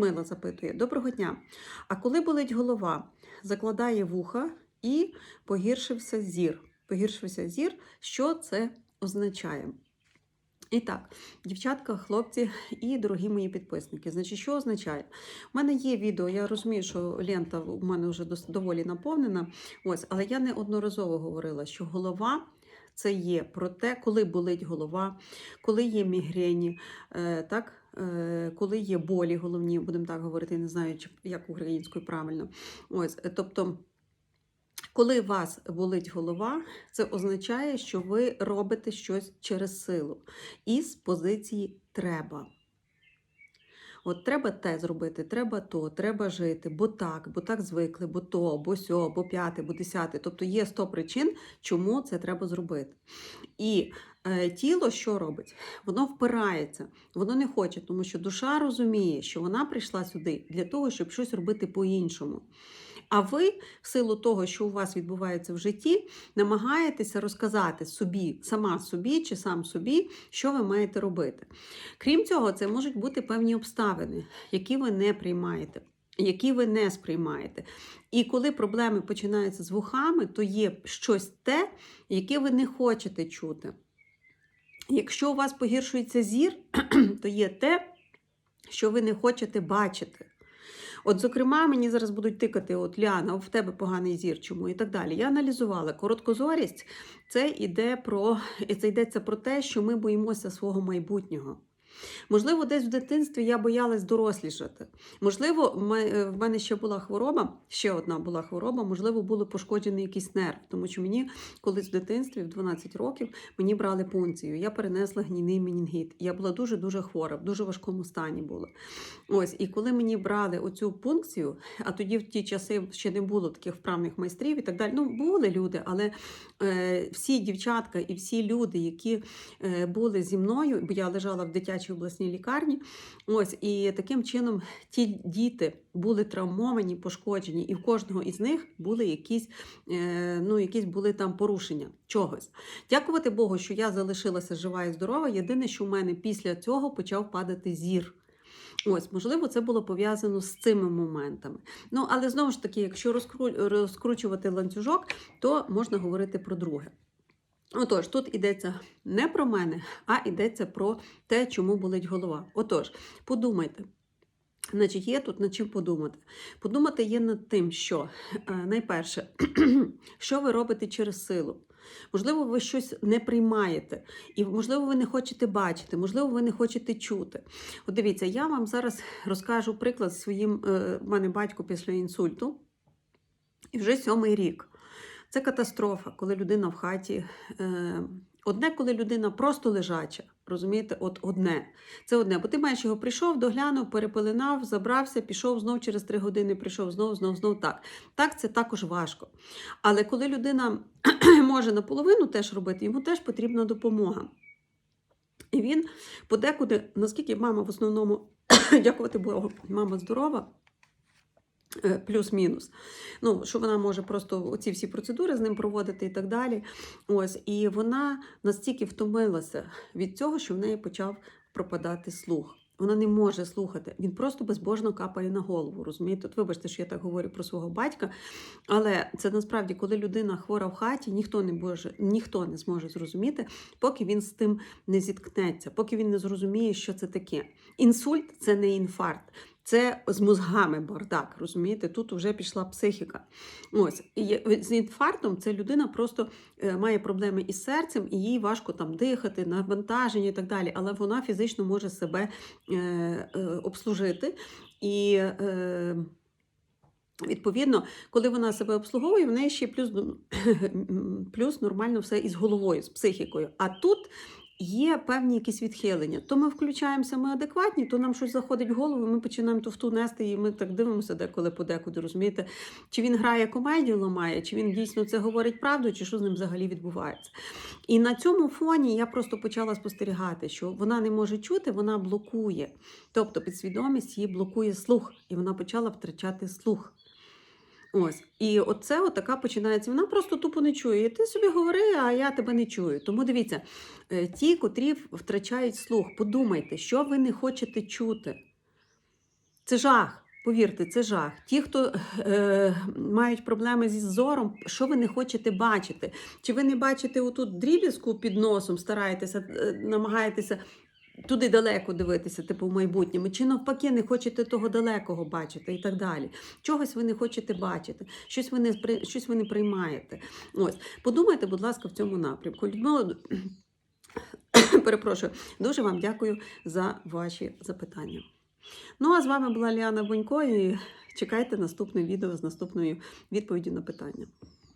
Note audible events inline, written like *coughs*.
Людмила запитує: Доброго дня! А коли болить голова, закладає вуха і погіршився зір. Погіршився зір, що це означає? І так, дівчатка, хлопці і дорогі мої підписники. Значить, що означає? У мене є відео, я розумію, що лента у мене вже доволі наповнена. Ось, але я неодноразово говорила, що голова це є про те, коли болить голова, коли є мігрені, е, так, коли є болі головні, будемо так говорити, не знаю, як українською правильно. Ось, е, тобто. Коли вас болить голова, це означає, що ви робите щось через силу І з позиції треба. От треба те зробити, треба то, треба жити, бо так, бо так звикли, бо то, бо сьо, бо п'яте, бо десяте. Тобто є 100 причин, чому це треба зробити. І е, тіло що робить? Воно впирається, воно не хоче, тому що душа розуміє, що вона прийшла сюди для того, щоб щось робити по-іншому. А ви, в силу того, що у вас відбувається в житті, намагаєтеся розказати собі, сама собі чи сам собі, що ви маєте робити. Крім цього, це можуть бути певні обставини, які ви не приймаєте. Які ви не сприймаєте. І коли проблеми починаються з вухами, то є щось те, яке ви не хочете чути. Якщо у вас погіршується зір, *clears throat* то є те, що ви не хочете бачити. От, зокрема, мені зараз будуть тикати: от Ліана, в тебе поганий зір, чому і так далі. Я аналізувала короткозорість, це йде про це йдеться про те, що ми боїмося свого майбутнього. Можливо, десь в дитинстві я боялась дорослішати. Можливо, ме- в мене ще була хвороба, ще одна була хвороба, можливо, було пошкоджений якийсь нерв, тому що мені колись в дитинстві, в 12 років, мені брали пункцію. Я перенесла гнійний менінгіт. Я була дуже-дуже хвора, в дуже важкому стані була. Ось, і коли мені брали оцю пункцію, а тоді в ті часи ще не було таких вправних майстрів і так далі. Ну, були люди, але е, всі дівчатка і всі люди, які е, були зі мною, бо я лежала в дитячій обласній лікарні. Ось, і таким чином ті діти були травмовані, пошкоджені, і в кожного із них були якісь, е, ну, якісь були там порушення чогось. Дякувати Богу, що я залишилася жива і здорова. Єдине, що в мене після цього почав падати зір. Ось, можливо, це було пов'язано з цими моментами. Ну, але знову ж таки, якщо розкру- розкручувати ланцюжок, то можна говорити про друге. Отож, тут йдеться не про мене, а йдеться про те, чому болить голова. Отож, подумайте. Значить, є тут над чим подумати. Подумати є над тим, що е, найперше, *clears throat* що ви робите через силу. Можливо, ви щось не приймаєте, і можливо, ви не хочете бачити, можливо, ви не хочете чути. От дивіться, я вам зараз розкажу приклад своїм. е, В мене батько після інсульту, і вже сьомий рік. Це катастрофа, коли людина в хаті. Е, Одне, коли людина просто лежача, розумієте, от одне. Це одне. Бо ти маєш його прийшов, доглянув, перепеленав, забрався, пішов знов через три години, прийшов знов, знов, знов так. Так, це також важко. Але коли людина *clears throat* може наполовину теж робити, йому теж потрібна допомога. І він подекуди, наскільки мама в основному, *clears throat* дякувати Богу, мама здорова. Е, Плюс-мінус. Ну, що вона може просто оці всі процедури з ним проводити і так далі. Ось, і вона настільки втомилася від цього, що в неї почав пропадати слух. Вона не може слухати. Він просто безбожно капає на голову. Розумієте? От вибачте, що я так говорю про свого батька. Але це насправді, коли людина хвора в хаті, ніхто не може, ніхто не зможе зрозуміти, поки він з тим не зіткнеться, поки він не зрозуміє, що це таке. Інсульт це не інфаркт. Це з мозгами бардак, розумієте? Тут вже пішла психіка. Ось і з інфарктом це людина просто е, має проблеми із серцем, і їй важко там дихати, навантаження і так далі. Але вона фізично може себе е, е, обслужити. І е, відповідно, коли вона себе обслуговує, в неї ще плюс, *clears throat* плюс нормально все із головою, з психікою. А тут є певні якісь відхилення. То ми включаємося, ми адекватні, то нам щось заходить в голову, ми починаємо туфту нести, і ми так дивимося деколи подекуди, розумієте? Чи він грає комедію, ламає, чи він дійсно це говорить правду, чи що з ним взагалі відбувається. І на цьому фоні я просто почала спостерігати, що вона не може чути, вона блокує. Тобто підсвідомість її блокує слух, і вона почала втрачати слух. Ось, і оце от така починається. Вона просто тупо не чує. І ти собі говори, а я тебе не чую. Тому дивіться, е, ті, котрі втрачають слух, подумайте, що ви не хочете чути. Це жах. Повірте, це жах. Ті, хто е, мають проблеми зі зором, що ви не хочете бачити? Чи ви не бачите отут дріб'язку під носом, стараєтеся, е, намагаєтеся туди далеко дивитися, типу в майбутньому, чи навпаки, не хочете того далекого бачити і так далі. Чогось ви не хочете бачити, щось ви не, щось ви не приймаєте. Ось, подумайте, будь ласка, в цьому напрямку. Людмила, *coughs* перепрошую, дуже вам дякую за ваші запитання. Ну, а з вами була Ліана Бонько і чекайте наступне відео з наступною відповіддю на питання.